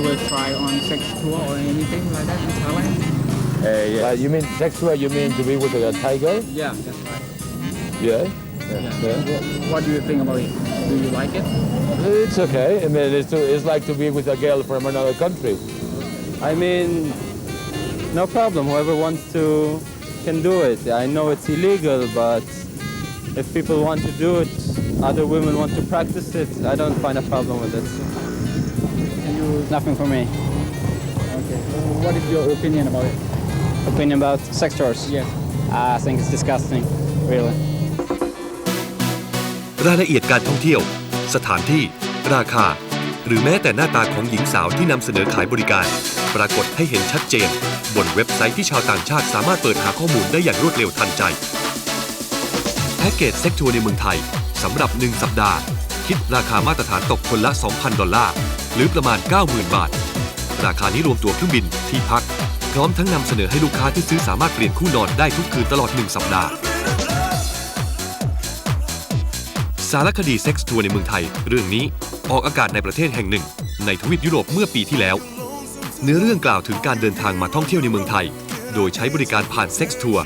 ever try on sex tour or anything like that in Thailand? Uh, yeah. you mean sexual? You mean to be with a tiger? Yeah, that's right. Yeah. Yeah. Yeah. What, what do you think about it? Do you like it? It's okay. I mean, it's, to, it's like to be with a girl from another country. I mean, no problem. Whoever wants to can do it. I know it's illegal, but if people want to do it, other women want to practice it, I don't find a problem with it. And you, Nothing for me. okay. What is your opinion about it? Opinion about sex tours? Yes. I think it's disgusting, really. รายละเอียดการท่องเที่ยว สถานที่ ราคา หรือแม้แต่หน้าตาของหญิงสาวที่นำเสนอขายบริการ ปรากฏให้เห็นชัดเจน บนเว็บไซต์ที่ชาวต่างชาติสามารถเปิดหาข้อมูลได้อย่างรวดเร็วทันใจ แพ็กเกจเซ็กทัวร์ในเมืองไทยสำหรับ 1 สัปดาห์ คิดราคามาตรฐานตกคนละ 2,000 ดอลลาร์ หรือประมาณ 90,000 บาท ราคานี้รวมตัวเครื่องบินที่พัก พร้อมทั้งนำเสนอให้ลูกค้าที่ซื้อสามารถเปลี่ยนคู่นอนได้ทุกคืนตลอด 1 สัปดาห์ สารคดีเซ็กซ์ทัวร์ในเมืองไทย เรื่องนี้ออกอากาศในประเทศแห่งหนึ่ง ในทวีปยุโรปเมื่อปีที่แล้ว เนื้อเรื่องกล่าวถึงการเดินทางมาท่องเที่ยวในเมืองไทย โดยใช้บริการผ่านเซ็กซ์ทัวร์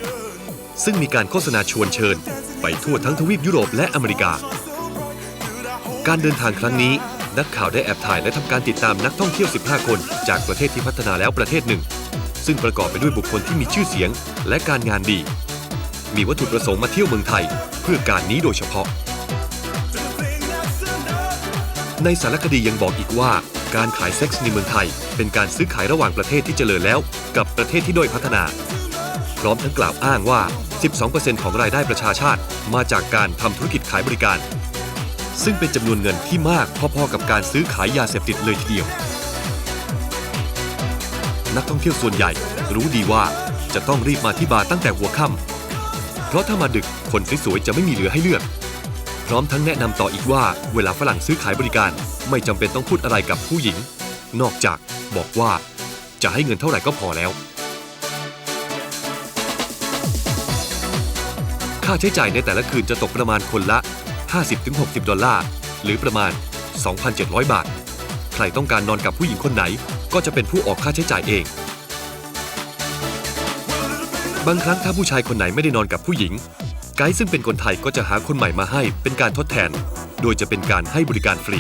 ซึ่งมีการโฆษณาชวนเชิญ ไปทั่วทั้งทวีปยุโรปและอเมริกา การเดินทางครั้งนี้ นักข่าวได้แอบถ่ายและทำการติดตามนักท่องเที่ยว 15 คน จากประเทศที่พัฒนาแล้วประเทศหนึ่ง ซึ่งประกอบไปด้วยบุคคลที่มีชื่อเสียง และการงานดี มีวัตถุประสงค์มาเที่ยวเมืองไทย เพื่อการนี้โดยเฉพาะ ในสารคดียังบอกอีกว่า การขายเซ็กส์ในเมืองไทย เป็นการซื้อขายระหว่างประเทศที่เจริญแล้ว กับประเทศที่ด้อยพัฒนา พร้อมทั้งกล่าวอ้างว่า 12%ของรายได้ประชาชาติ มาจากการทำธุรกิจขายบริการ ซึ่งเป็นจำนวนเงินที่มากพอๆกับการซื้อขายยาเสพติดเลยทีเดียว นักท่องเที่ยวส่วนใหญ่รู้ดีว่าจะต้องรีบมาที่บาร์ตั้งแต่หัวค่ำเพราะถ้ามาดึกคนสวยๆจะไม่มีเหลือให้เลือก พร้อมทั้งแนะนำต่ออีกว่า เวลาฝรั่งซื้อขายบริการไม่จำเป็นต้องพูดอะไรกับผู้หญิง นอกจากบอกว่าจะให้เงินเท่าไหร่ก็พอแล้ว ค่าใช้จ่ายในแต่ละคืนจะตกประมาณคนละ 50-60 ดอลลาร์ หรือประมาณ 2,700 บาท ใครต้องการนอนกับผู้หญิงคนไหน ก็จะเป็นผู้ออกค่าใช้จ่ายเอง บางครั้งถ้าผู้ชายคนไหนไม่ได้นอนกับผู้หญิง ไกด์ซึ่งเป็นคนไทยก็จะหาคนใหม่มาให้เป็นการทดแทน โดยจะเป็นการให้บริการฟรี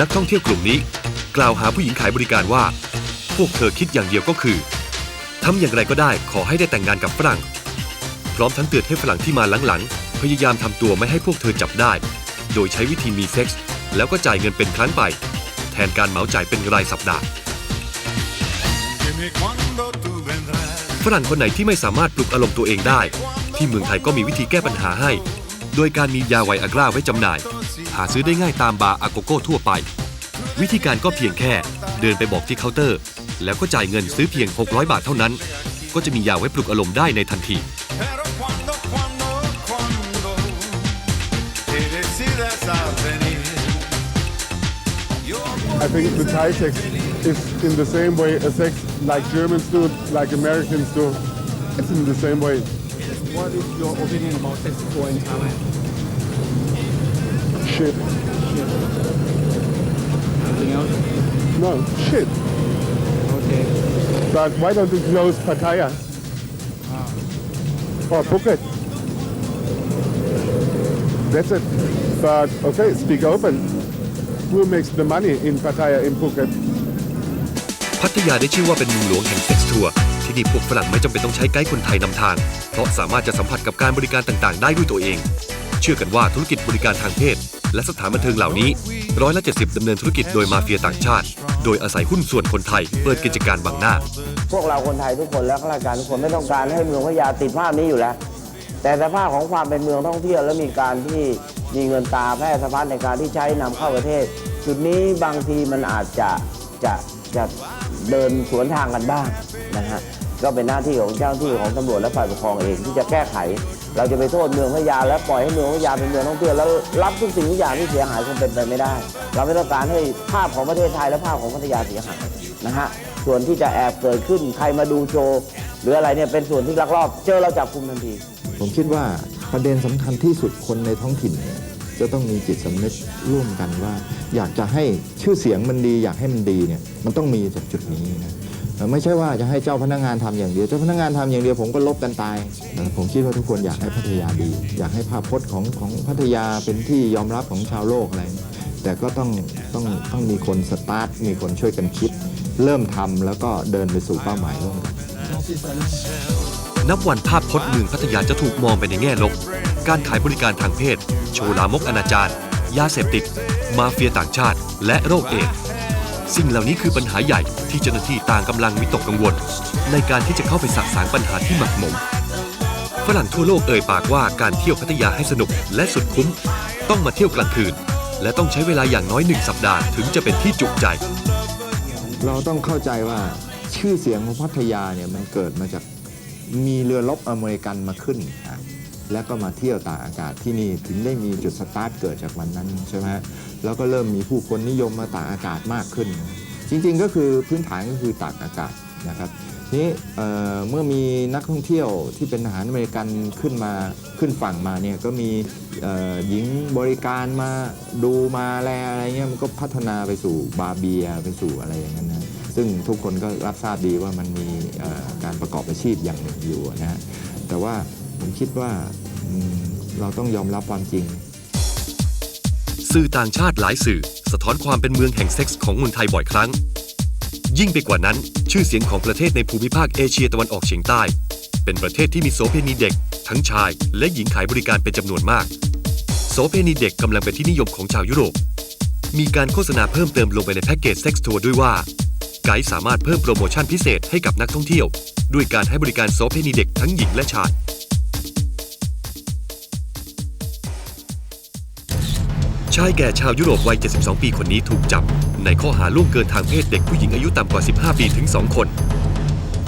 นักท่องเที่ยวกลุ่มนี้ กล่าวหาผู้หญิงขายบริการว่า พวกเธอคิดอย่างเดียวก็คือทำอย่างไรก็ได้ขอให้ได้แต่งงานกับฝรั่ง พร้อมทั้งเตือนให้ฝรั่งที่มาหลังๆ พยายามทำตัวไม่ให้พวกเธอจับได้ โดยใช้วิธีมีเซ็กส์แล้วก็จ่ายเงินเป็นครั้งไป แทนการเหมาจ่ายเป็นรายสัปดาห์ฝรั่งคนไหนที่ไม่สามารถปลุกอารมณ์ตัวเองได้ ที่เมืองไทยก็มีวิธีแก้ปัญหาให้ โดยการมียาไวอากร้าไว้จำหน่าย หาซื้อได้ง่ายตามบาร์อาโกโก้ทั่วไป วิธีการก็เพียงแค่ เดินไปบอกที่เคาน์เตอร์ แล้วก็จ่ายเงินซื้อเพียง 600 บาทเท่านั้น ก็จะมียาไว้ปลุกอารมณ์ได้ในทันที Pero cuando, cuando, cuando te decidas a venir. Yo I think the Thai sex is in the same way a sex like Germans do, like Americans do. It's in the same way. What is your opinion about sex tour in Thailand? Shit. Anything else? No, shit. Okay. But why don't you close Pattaya? Or Phuket? That's it. But okay, speak open. Who makes the money in Pattaya in Phuket? พัทยาได้ชื่อว่าเป็นเมืองหลวงแห่งเซ็กซ์ทัวร์ที่นี่พวกฝรั่งไม่จำเป็นต้องใช้ไกด์คนไทยนำทาง เพราะสามารถจะสัมผัสกับการบริการต่างๆ ได้ด้วยตัวเอง เชื่อกันว่าธุรกิจบริการทางเพศ และสถานบันเทิงเหล่านี้ ร้อยละ70ดำเนินธุรกิจโดยมาเฟียต่างชาติ โดยอาศัยหุ้นส่วนคนไทย เปิดกิจการบังหน้า พวกเราคนไทยทุกคนและข้าราชการทุกคนไม่ต้องการให้เมืองพัทยาติดภาพนี้อยู่แล้ว แต่สภาพของความเป็นเมืองท่องเที่ยวและมีการที่มีเงินตาแพร่สะพัดในการที่ใช้นำเข้าประเทศ จุดนี้บางทีมันอาจจะจะจะเดินสวนทางกันบ้างนะฮะก็เป็นหน้าที่ของเจ้าหน้าที่ของตำรวจและฝ่ายปกครองเองที่จะแก้ไข เราจะไปโทษเมืองพัทยา และปล่อยให้เมืองพัทยาเป็นเมืองท่องเที่ยวแล้วรับทุกสิ่งทุกอย่างที่เสียหายคงเป็นไปไม่ได้ เราไม่ต้องการให้ภาพของประเทศไทยและภาพของพัทยาเสียหายนะฮะส่วนที่จะแอบเกิดขึ้นใครมาดูโชว์หรืออะไรเนี่ยเป็นส่วนที่ลักลอบ เจอเราจับกุมทันที ผมคิดว่าประเด็นสำคัญที่สุดคนในท้องถิ่นเนี่ยจะต้องมีจิตสำนึกร่วมกันว่า อยากจะให้ชื่อเสียงมันดี อยากให้มันดีเนี่ยมันต้องมีจากจุดนี้นะ ไม่ใช่ว่าจะให้เจ้าพนักงานทำอย่างเดียว เจ้าพนักงานทำอย่างเดียวผมก็ลบกันตาย ผมคิดว่าทุกคนอยากให้พัทยาดี อยากให้ภาพพจน์ของของพัทยาเป็นที่ยอมรับของชาวโลกอะไร แต่ก็ต้องต้องต้องมีคนสตาร์ท มีคนช่วยกันคิด เริ่มทำแล้วก็เดินไปสู่เป้าหมายร่วมกันนับวันภาพพจน์เมืองพัทยาจะถูกมองไปในแง่ลบ การขายบริการทางเพศ โชว์ลามกอนาจาร ยาเสพติด มาเฟียต่างชาติ และโรคเอดส์ สิ่งเหล่านี้คือปัญหาใหญ่ที่เจ้าหน้าที่ต่างกำลังวิตกกังวล ในการที่จะเข้าไปสะสางปัญหาที่หมักหมม ฝรั่งทั่วโลกเอ่ยปากว่าการเที่ยวพัทยาให้สนุกและสุดคุ้ม ต้องมาเที่ยวกลางคืน และต้องใช้เวลาอย่างน้อยหนึ่งสัปดาห์ถึงจะเป็นที่จุใจ เราต้องเข้าใจว่าชื่อเสียงของพัทยาเนี่ยมันเกิดมาจากมีเรือรบอเมริกันมาขึ้นอ แล้วก็มาเที่ยวตากอากาศที่นี่ถึงได้มีจุดสตาร์ทเกิดจากวันนั้นใช่ไหมแล้วก็เริ่มมีผู้คนนิยมมาตากอากาศมากขึ้น จริงๆก็คือพื้นฐานก็คือตากอากาศนะครับนี้เอ่เมื่อมีนักท่องเที่ยวที่เป็นทหารอเมริกันขึ้นมาขึ้นฝั่งมาเนี่ยก็มีหญิงบริการมาดูมาแลอะไรเงี้ยมันก็พัฒนาไปสู่บาร์เบียไปสู่อะไรอย่างนั้นนะซึ่งทุกคนก็รับทราบดีว่ามันมีการประกอบอาชีพอย่างหนึ่งอยู่นะแต่ว่า ผมคิดว่าเราต้องยอมรับความจริง สื่อต่างชาติหลายสื่อ สะท้อนความเป็นเมืองแห่งเซ็กส์ของเมืองไทยบ่อยครั้ง ยิ่งไปกว่านั้น ชื่อเสียงของประเทศในภูมิภาคเอเชียตะวันออกเฉียงใต้ เป็นประเทศที่มีโสเภณีเด็ก ทั้งชาย และหญิงขายบริการเป็นจำนวนมาก โสเภณีเด็กกำลังเป็นที่นิยมของชาวยุโรป มีการโฆษณาเพิ่มเติมลงไปในแพ็กเกจเซ็กส์ทัวร์ด้วยว่าไกด์สามารถเพิ่มโปรโมชั่นพิเศษให้กับนักท่องเที่ยว ด้วยการให้บริการโสเภณีเด็กทั้งหญิงและชาย ชายแก่ชาวยุโรปวัย 72 ปีคนนี้ถูกจับ ในข้อหาล่วงเกินทางเพศเด็กผู้หญิงอายุต่ำกว่า 15 ปีถึง 2 คน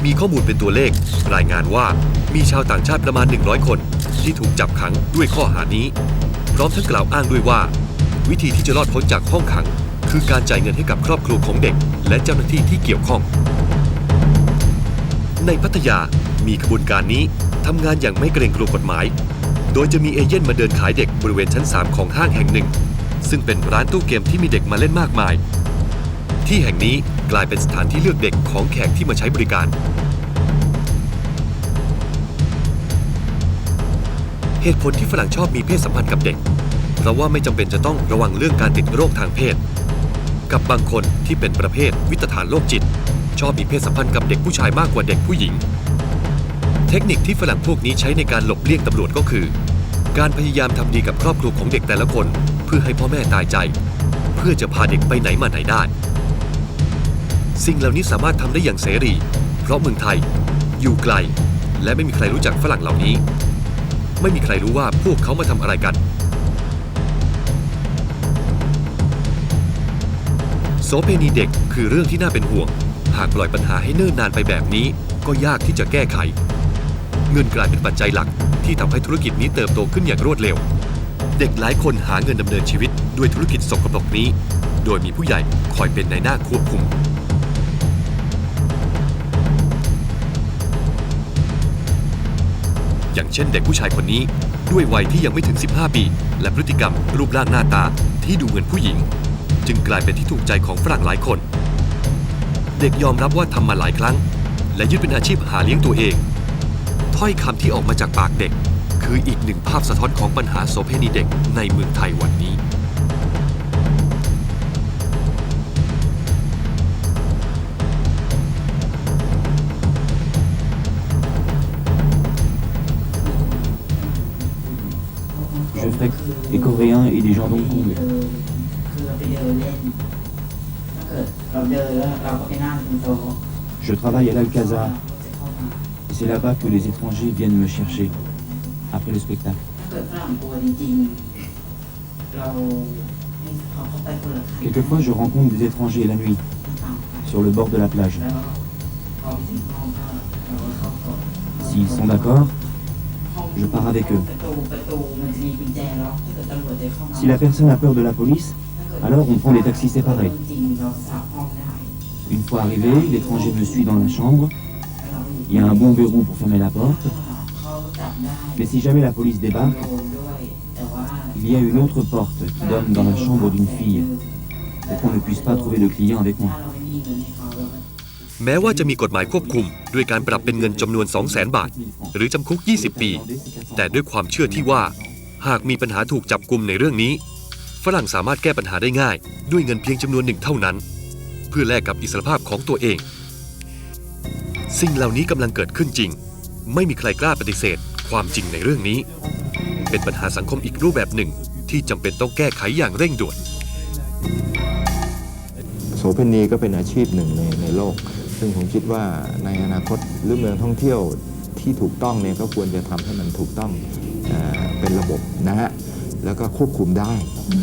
มีข้อมูลเป็นตัวเลข รายงานว่ามีชาวต่างชาติประมาณ 100 คน ที่ถูกจับขังด้วยข้อหานี้ พร้อมทั้งกล่าวอ้างด้วยว่า วิธีที่จะรอดพ้นจากห้องขัง คือการจ่ายเงินให้กับครอบครัวของเด็ก และเจ้าหน้าที่ที่เกี่ยวข้อง ในพัทยามีขบวนการนี้ทำงานอย่างไม่เกรงกลัวกฎหมาย โดยจะมีเอเย่นมาเดินขายเด็กบริเวณชั้น 3 ของห้างแห่งหนึ่ง ซึ่งเป็นร้านตู้เกมที่มีเด็กมาเล่นมากมาย ที่แห่งนี้กลายเป็นสถานที่เลือกเด็กของแขกที่มาใช้บริการ เหตุผลที่ฝรั่งชอบมีเพศสัมพันธ์กับเด็ก เพราะว่าไม่จำเป็นจะต้องระวังเรื่องการติดโรคทางเพศ กับบางคนที่เป็นประเภทวิตฐานโรคจิต ชอบมีเพศสัมพันธ์กับเด็กผู้ชายมากกว่าเด็กผู้หญิง เทคนิคที่ฝรั่งพวกนี้ใช้ในการหลบเลี่ยงตำรวจก็คือ การพยายามทำดีกับครอบครัวของเด็กแต่ละคน เพื่อให้พ่อแม่ตายใจ เพื่อจะพาเด็กไปไหนมาไหนได้ สิ่งเหล่านี้สามารถทำได้อย่างเสรี เพราะเมืองไทยอยู่ไกล และไม่มีใครรู้จักฝรั่งเหล่านี้ ไม่มีใครรู้ว่าพวกเขามาทำอะไรกัน โสเพณีเด็กคือเรื่องที่น่าเป็นห่วง หากปล่อยปัญหาให้เนิ่นนานไปแบบนี้ ก็ยากที่จะแก้ไข เงินกลายเป็นปัจจัยหลักที่ทำให้ธุรกิจนี้เติบโตขึ้นอย่างรวดเร็ว เด็กหลายคนหาเงินดำเนินชีวิตด้วยธุรกิจสกปรกนี้ โดยมีผู้ใหญ่คอยเป็นในหน้าควบคุม อย่างเช่นเด็กผู้ชายคนนี้ ด้วยวัยที่ยังไม่ถึง 15 ปี และพฤติกรรมรูปร่างหน้าตาที่ดูเหมือนผู้หญิง จึงกลายเป็นที่ถูกใจของฝรั่งหลายคน เด็กยอมรับว่าทำมาหลายครั้ง และยึดเป็นอาชีพหาเลี้ยงตัวเองถ้อยคำที่ออกมาจากปากเด็ก คืออีกหนึ่งภาพสะท้อนของปัญหาโสเภณีเด็กในเมืองไทยวันนี้ Je fréquente des Coréens et des gens d'Hong Kong. คือเราไปเดินเล่น ถ้าเกิดเราเดินแล้วเราก็ไปนั่งบนโต๊ะ Je travaille à เรา l'Alcazar จะเข้ามา et c'est là-bas que les étrangers viennent me chercher après le spectacle. ถ้าเกิดฝรั่งกลัวจริงๆ เราให้เขาเข้าไปคนละคัน Quelquefois, je rencontre des étrangers la nuit ตามไป sur le bord de la plage. แล้วพอไปถึงห้องก็เราก็เข้าก่อน S'ils sont d'accord, ห้อง je pars avec eux. ประตูประตูมันจะมีกุญแจล็อกถ้าเกิดตำรวจจะเข้ามา Si la personne a peur de la police, ถ้าเกิด alors on prend des taxis séparés. จริงๆเราสาวห้องได้ Une fois arrivé, l'étranger me suit dans la chambre แล้วเราก็อยู่ Il y a un bon verrou pour fermer la porte, เขาจับได้ Mais si jamais la police โด débarque, นด้วยแต่ว่า il y a une autre porte qui donne dans la chambre d'une fille, pour qu'on ne puisse pas trouver de client avec ถ้า moi. เราไม่มีเงินให้เขาเราก็แม้ว่าจะมีกฎหมายควบคุม ด้วยการปรับเป็นเงินจำนวน 200,000 บาท หรือจำคุก 20 ปี แต่ด้วยความเชื่อที่ว่า หากมีปัญหาถูกจับกลุ่มในเรื่องนี้ ฝรั่งสามารถแก้ปัญหาได้ง่าย ด้วยเงินเพียงจำนวนหนึ่งเท่านั้น เพื่อแลกกับอิสรภาพของตัวเอง สิ่งเหล่านี้กำลังเกิดขึ้นจริง ไม่มีใครกล้าปฏิเสธ ความจริงในเรื่องนี้ เป็นปัญหาสังคมอีกรูปแบบหนึ่ง ที่จำเป็นต้องแก้ไขอย่างเร่งด่วน โสเภณีก็เป็นอาชีพหนึ่งในในโลก ซึ่งผมคิดว่าในอนาคตหรือเมืองท่องเที่ยวที่ถูกต้องเนี่ยก็ควรจะทำให้มันถูกต้องเออเป็นระบบนะฮะแล้วก็ควบคุมได้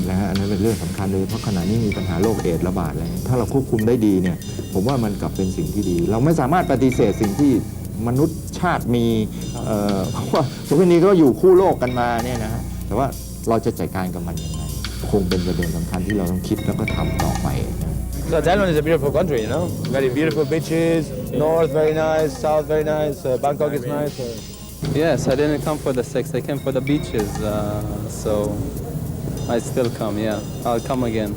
นะฮะอันนั้นเป็นเรื่องสำคัญเลยเพราะขณะนี้มีปัญหาโรคเอดส์ระบาดเลยถ้าเราควบคุมได้ดีเนี่ยผมว่ามันกลับเป็นสิ่งที่ดี เราไม่สามารถปฏิเสธสิ่งที่ มนุษย์ชาติมีเอ่อเพราะว่าโสเภณีก็อยู่คู่โลกกันมาเนี่ยนะฮะแต่ว่าเราจะจัดการกับมันยังไงคงเป็นประเด็นสำคัญที่เราต้องคิดแล้วก็ทำต่อไปนะ So Thailand is a beautiful country, you know. Very beautiful beaches, north very nice, south very nice, uh, Bangkok is nice. Uh, Yes, I didn't come for the sex. I came for the beaches. Uh, so I still come. Yeah, I'll come again.